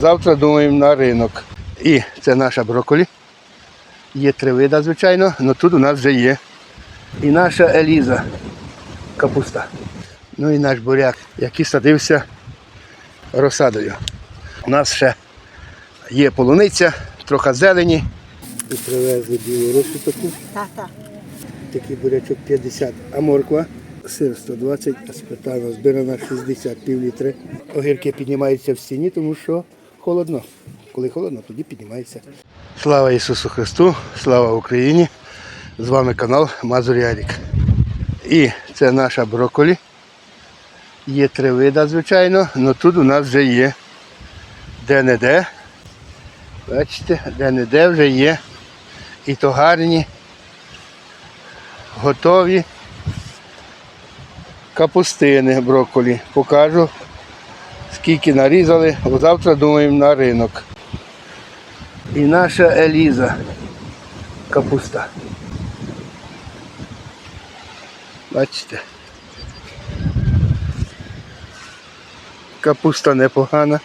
Завтра думаємо на ринок. І це наша брокколі. Є три вида, звичайно, але тут у нас вже є. І наша Еліза капуста. Ну і наш буряк, який садився розсадою. У нас ще є полуниця, трохи зелені. І привезли білу рошу таку. Такий бурячок 50, а морква сир 120, а сметана збирана 60 пів літри. Огірки піднімаються в стіні, тому що холодно. Коли холодно, тоді піднімається. Слава Ісусу Христу, слава Україні! З вами канал Мазур Ярік. І це наша брокколі. Є три вида, звичайно, але тут у нас вже є де-не-де. Бачите, де-не-де вже є. І то гарні готові капустини брокколі. Покажу, скільки нарізали, завтра думаємо на ринок. І наша Еліза капуста. Бачите. Капуста непогана.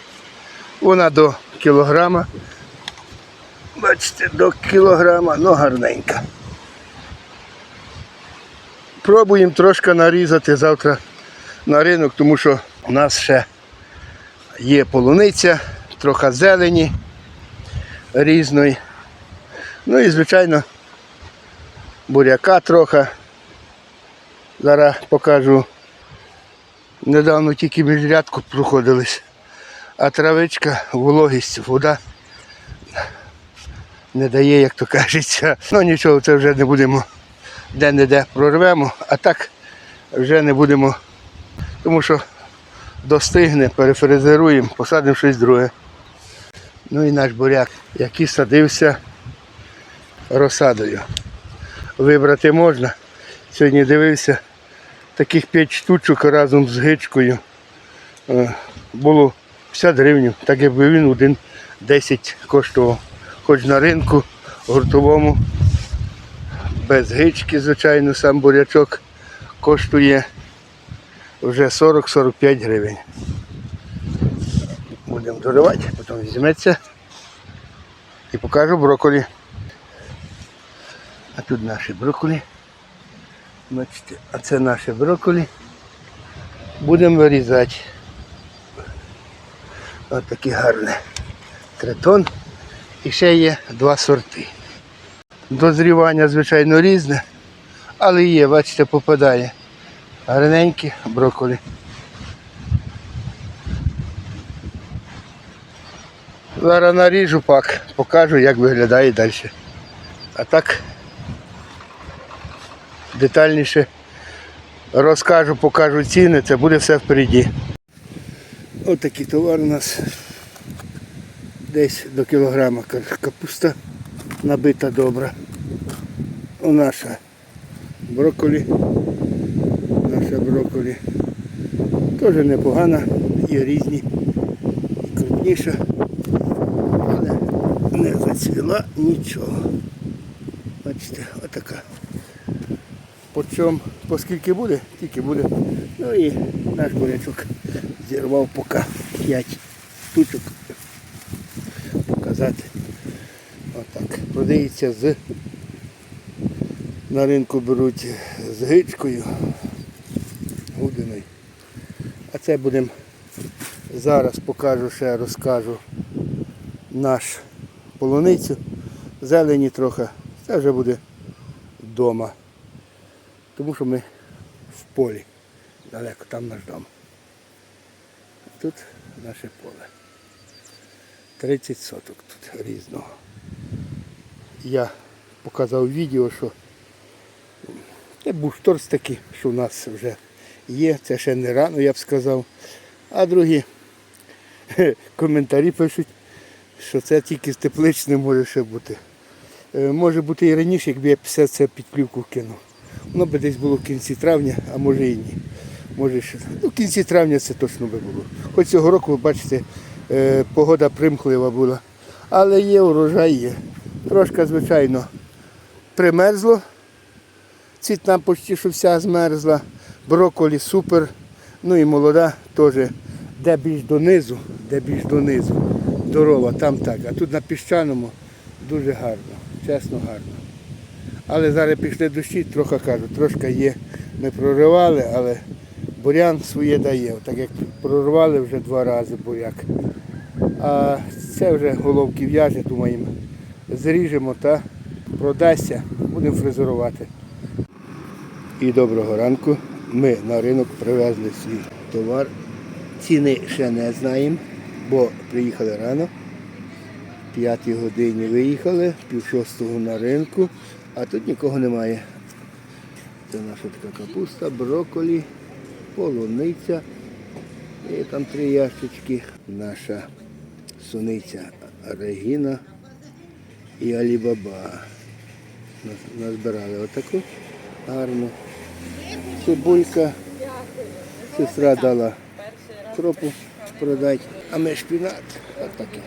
Вона до кілограма. Бачите, до кілограма, ну гарненька. Пробуємо трошки нарізати завтра на ринок, тому що у нас ще є полуниця, трохи зелені різної. Ну і, звичайно, буряка трохи. Зараз покажу. Недавно тільки міжрядку проходились, а травичка, вологість, вода не дає, як то кажеться. Ну нічого, це вже не будемо де-не-де прорвемо, а так вже не будемо, тому що достигне, перефрезеруємо, посадимо щось друге. Ну і наш буряк, який садився розсадою. Вибрати можна. Сьогодні дивився, таких 5 штучок разом з гичкою е, було 50 гривень, так якби він один 10 коштував. Хоч на ринку гуртовому без гички, звичайно, сам бурячок коштує вже 40-45 гривень. Будемо доривати, потім візьметься і покажу брокколі. А тут наші брокколі. Бачите, а це наші брокколі. Будемо вирізати. Ось такі гарні. Третон. І ще є два сорти. Дозрівання, звичайно, різне, але є, бачите, попадає. Гарненькі брокколі. Зараз наріжу пак, покажу, як виглядає далі. А так детальніше розкажу, покажу ціни, це буде все впереді. Ось такий товар у нас десь до кілограма капуста набита добра. О, наша брокколі. Наша брокколі. Теж непогана, є різні. І крупніша, але не зацвіла нічого. Бачите, отака. По чому, по скільки буде, тільки буде. Ну і наш бурячок зірвав поки 5 штучок. Показати. Отак. Продається з на ринку беруть з гичкою, це будемо зараз покажу ще розкажу наш полуницю. Зелені трохи. Це вже буде вдома. Тому що ми в полі. Далеко, там наш дом. Тут наше поле. 30 соток тут різного. Я показав відео, що це бушторс такий, що в нас вже є, це ще не рано, я б сказав. А другі коментарі пишуть, що це тільки з тепличним може ще бути. Е, Може бути і раніше, якби я все це під плівку кинув. Воно би десь було в кінці травня, а може і ні. Може ще. Ну, в кінці травня це точно би було. Хоч цього року, ви бачите, е, погода примхлива була. Але є урожай є. Трошки, звичайно, примерзло. Цвітна почти що вся змерзла. Брокколі супер. Ну і молода теж. Де більш донизу, де більш донизу. здорова, там так. А тут на піщаному дуже гарно, чесно гарно. Але зараз пішли дощі, трохи кажу, трошки є. Ми проривали, але бурян своє дає. Так як прорвали вже два рази буряк. А це вже головки в'яже, думаємо, зріжемо та продасться, будемо фрезерувати. І доброго ранку. Ми на ринок привезли свій товар. Ціни ще не знаємо, бо приїхали рано. В п'ятій годині виїхали, пів шостого на ринку, а тут нікого немає. Це наша така капуста, брокколі, полуниця. І там три ящички. Наша суниця Регіна і Алібаба. Назбирали отаку гарну. Цибулька. Сестра дала кропу продати, а ми шпінат. Отакий.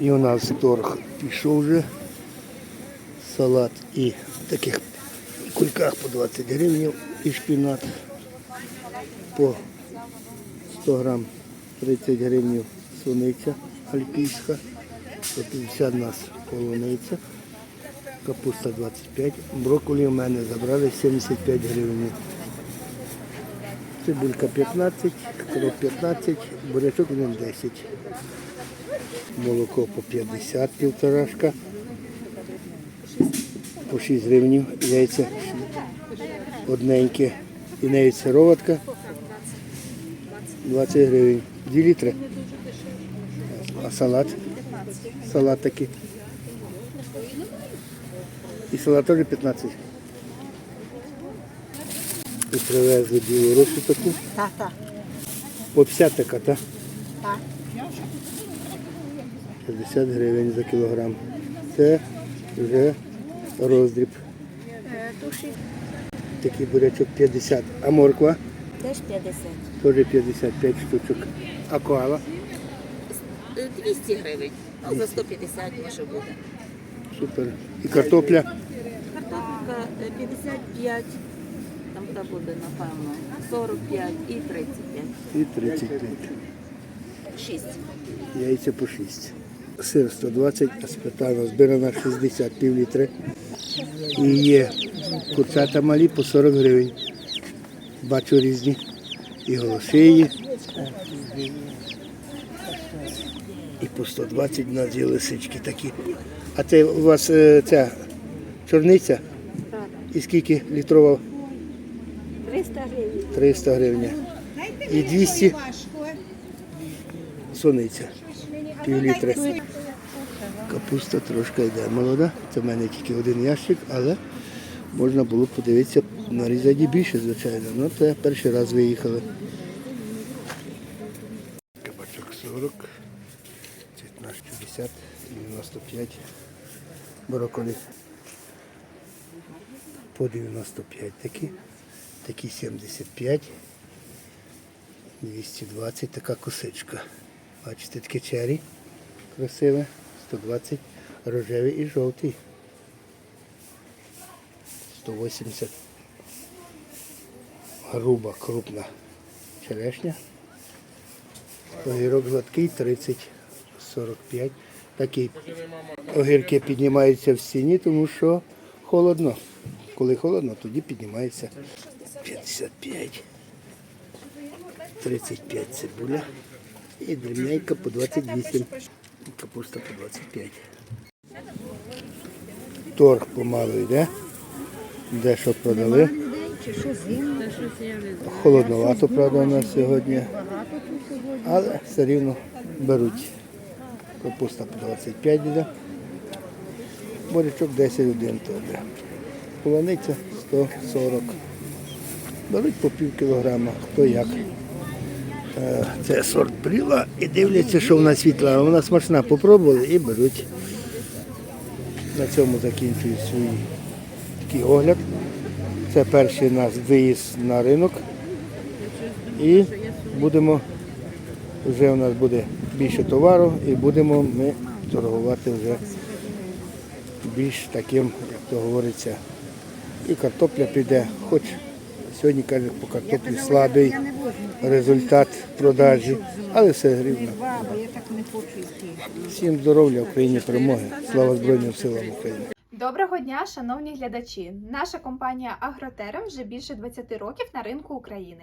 І у нас торг пішов вже. Салат і в таких кульках по 20 гривень і шпінат по 100 грам 30 гривень суниця альпійська, 150 у нас полуниця, капуста 25, брокколі у мене забрали 75 гривень. Цибулька 15, кроп 15, бурячок в 10. Молоко по 50 півторашка. По 6 гривень яйця одненьке. І навіть сироватка 20 гривень. 2 літри. А салат? Салат такий. І теж 15. І привезли білорусу таку. Так, так. По 50 така, так? Так. 50 гривень за кілограм. Це вже роздріб. Туші Такий бурячок 50. А морква теж 50. теж 55 штучок. А коала 200 гривень. Ну, за 150 може бути. Супер. І картопля Картопля е, 55, там та буде, напевно, 45 і 35. і 35. 6. Яйця по 6. Сир 120, а сметана збирана 60 пів літри. І є курчата малі по 40 гривень. Бачу різні. І голошиї. І по 120 в нас є лисички такі. А це у вас е, ця чорниця? І скільки літрова? 300 гривень. 300 гривень. І 200 суниця. Пів літри. Капуста трошки йде молода. Це в мене тільки один ящик, але можна було подивитися на різаді більше, звичайно. Ну це перший раз виїхали. Кабачок 40, цвітна 60, 95, брокколі по 95 такі, такі 75. 220 така косичка. Бачите, таке чері красиве, 120, рожевий і жовтий. 180. Груба, крупна черешня. Огірок гладкий 30, 45. Такі огірки піднімаються в стіні, тому що холодно. Коли холодно, тоді піднімається 55. 35 цибуля і дрібненька по 28. Капуста по 25. Торг помалу йде. Дещо продали. Холодновато, правда, у нас сьогодні. Але все рівно беруть. Капуста по 25 йде. Борячок 10 один теж. Полониця 140. Беруть по пів кілограма, хто як. Е, Це сорт бріла і дивляться, що вона світла. Вона смачна, попробували і беруть. На цьому закінчую свій такий огляд. Це перший наш виїзд на ринок. І будемо, вже у нас буде більше товару і будемо ми торгувати вже більш таким, як то говориться, і картопля піде, хоч Сьогодні каже, по картоплі слабий результат продажі, але все рівно. Я так не хочу. Всім здоров'я, Україні перемоги. Слава Збройним силам України. Доброго дня, шановні глядачі! Наша компанія Агротерем вже більше 20 років на ринку України.